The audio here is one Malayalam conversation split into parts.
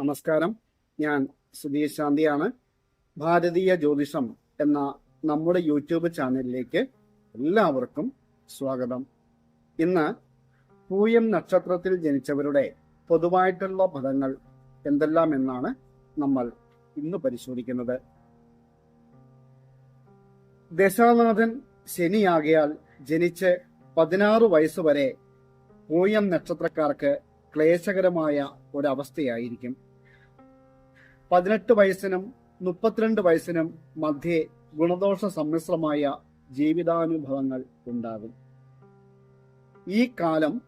നമസ്കാരം. ഞാൻ സുധീർ ശാന്തിയാണ്. ഭാരതീയ ജ്യോതിഷം എന്ന നമ്മുടെ യൂട്യൂബ് ചാനലിലേക്ക് എല്ലാവർക്കും സ്വാഗതം. ഇന്ന് പൂയം നക്ഷത്രത്തിൽ ജനിച്ചവരുടെ പൊതുവായിട്ടുള്ള ഫലങ്ങൾ എന്തെല്ലാം എന്നാണ് നമ്മൾ ഇന്ന് പരിശോധിക്കുന്നത്. ദശാനാഥൻ ശനിയാകയാൽ ജനിച്ച് പതിനാറ് വയസ്സുവരെ പൂയം നക്ഷത്രക്കാർക്ക് ക്ലേശകരമായ ഒരവസ്ഥയായിരിക്കും. പതിനെട്ട് വയസ്സിനും മുപ്പത്തിരണ്ട് വയസ്സിനും മധ്യേ ഗുണദോഷ സമ്മിശ്രമായ ജീവിതാനുഭവങ്ങൾ ഉണ്ടാകും. ഈ കാലം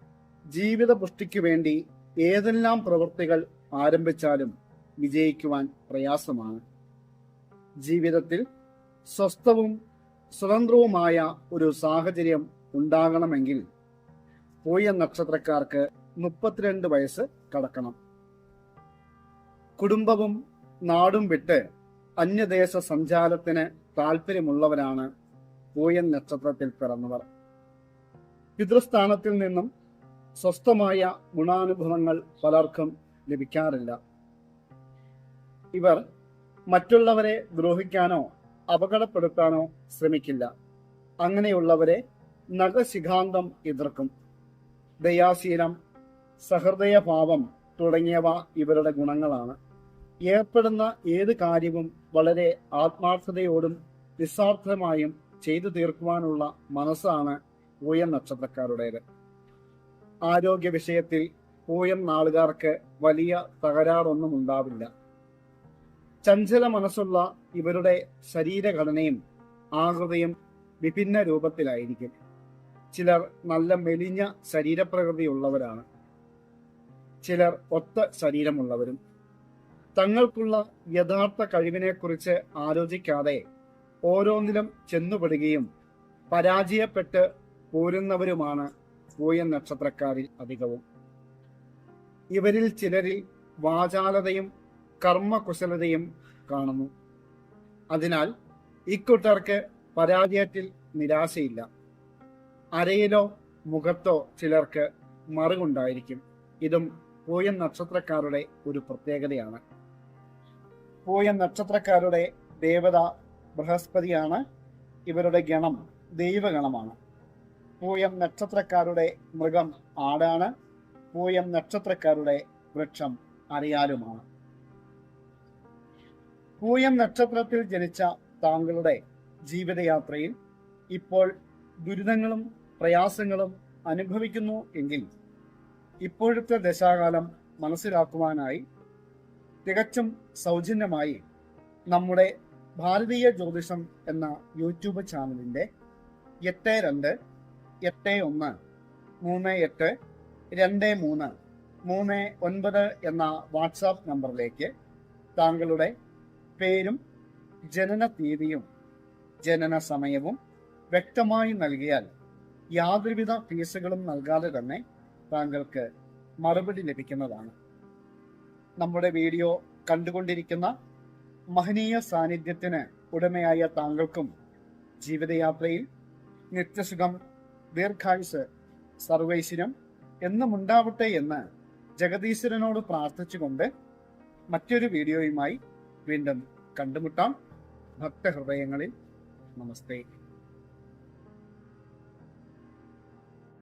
ജീവിത പുഷ്ടിക്കു വേണ്ടി ഏതെല്ലാം പ്രവൃത്തികൾ ആരംഭിച്ചാലും വിജയിക്കുവാൻ പ്രയാസമാണ്. ജീവിതത്തിൽ സ്വസ്ഥവും സ്വതന്ത്രവുമായ ഒരു സാഹചര്യം ഉണ്ടാകണമെങ്കിൽ പൂയ നക്ഷത്രക്കാർക്ക് മുപ്പത്തിരണ്ട് വയസ്സ് കടക്കണം. കുടുംബവും നാടും വിട്ട് അന്യദേശ സഞ്ചാരത്തിന് താല്പര്യമുള്ളവരാണ് പൂയൻ നക്ഷത്രത്തിൽ പിറന്നവർ. പിതൃസ്ഥാനത്തിൽ നിന്നും സ്വസ്ഥമായ ഗുണാനുഭവങ്ങൾ പലർക്കും ലഭിക്കാറില്ല. ഇവർ മറ്റുള്ളവരെ ദ്രോഹിക്കാനോ അപകടപ്പെടുത്താനോ ശ്രമിക്കില്ല. അങ്ങനെയുള്ളവരെ നഖശിഖാന്തം എതിർക്കും. ദയാശീലം സഹൃദയഭാവം തുടങ്ങിയവ ഇവരുടെ ഗുണങ്ങളാണ്. ഏർപ്പെടുന്ന ഏത് കാര്യവും വളരെ ആത്മാർത്ഥതയോടും നിസ്വാർത്ഥമായും ചെയ്തു തീർക്കുവാനുള്ള മനസ്സാണ് പൂയം നക്ഷത്രക്കാരുടേത്. ആരോഗ്യ വിഷയത്തിൽ പൂയം നാളുകാർക്ക് വലിയ തകരാറൊന്നും ഉണ്ടാവില്ല ചഞ്ചല മനസ്സുള്ള ഇവരുടെ ശരീരഘടനയും ആകൃതിയും വിഭിന്ന രൂപത്തിലായിരിക്കും. ചിലർ നല്ല മെലിഞ്ഞ ശരീരപ്രകൃതിയുള്ളവരാണ്. ചിലർ ഒത്ത ശരീരമുള്ളവരും തങ്ങൾക്കുള്ള യഥാർത്ഥ കഴിവിനെക്കുറിച്ച് ആലോചിക്കാതെ ഓരോന്നിലും ചെന്നുപെടുകയും പരാജയപ്പെട്ട് പോരുന്നവരുമാണ് പൂയൻ നക്ഷത്രക്കാരിൽ അധികവും. ഇവരിൽ ചിലരിൽ വാചാലതയും കർമ്മകുശലതയും കാണുന്നു. അതിനാൽ ഇക്കൂട്ടർക്ക് പരാജയത്തിൽ നിരാശയില്ല. അരയിലോ മുഖത്തോ ചിലർക്ക് മറുകുണ്ടായിരിക്കും. ഇതും പൂയൻ നക്ഷത്രക്കാരുടെ ഒരു പ്രത്യേകതയാണ്. പൂയൻ നക്ഷത്രക്കാരുടെ ദേവത ബൃഹസ്പതിയാണ്. ഇവരുടെ ഗണം ദൈവഗണമാണ്. പൂയം നക്ഷത്രക്കാരുടെ മൃഗം ആടാണ്. പൂയം നക്ഷത്രക്കാരുടെ വൃക്ഷം അറിയാലുമാണ്. പൂയം നക്ഷത്രത്തിൽ ജനിച്ച താങ്കളുടെ ജീവിതയാത്രയിൽ ഇപ്പോൾ ദുരിതങ്ങളും പ്രയാസങ്ങളും അനുഭവിക്കുന്നു എങ്കിൽ ഇപ്പോഴത്തെ ദശാകാലം മനസ്സിലാക്കുവാനായി തികച്ചും സൗജന്യമായി നമ്മുടെ ഭാരതീയ ജ്യോതിഷം എന്ന യൂട്യൂബ് ചാനലിന്റെ എട്ട് രണ്ട് എട്ട് ഒന്ന് മൂന്ന് എട്ട് രണ്ട് മൂന്ന് മൂന്ന് ഒൻപത് എന്ന വാട്സാപ്പ് നമ്പറിലേക്ക് താങ്കളുടെ പേരും ജനന തീയതിയും ജനന സമയവും വ്യക്തമായി നൽകിയാൽ യാതൊരുവിധ ഫീസുകളും നൽകാതെ തന്നെ താങ്കൾക്ക് മറുപടി ലഭിക്കുന്നതാണ്. നമ്മുടെ വീഡിയോ കണ്ടുകൊണ്ടിരിക്കുന്ന മഹനീയ സാന്നിധ്യത്തിന് ഉടമയായ താങ്കൾക്കും ജീവിതയാത്രയിൽ നിത്യസുഖം ദീർഘായുസ് സർവൈശ്വര്യം എന്നുമുണ്ടാവട്ടെ എന്ന് ജഗദീശ്വരനോട് പ്രാർത്ഥിച്ചുകൊണ്ട് മറ്റൊരു വീഡിയോയുമായി വീണ്ടും കണ്ടുമുട്ടാം. ഭക്തഹൃദയങ്ങളിൽ നമസ്തേ.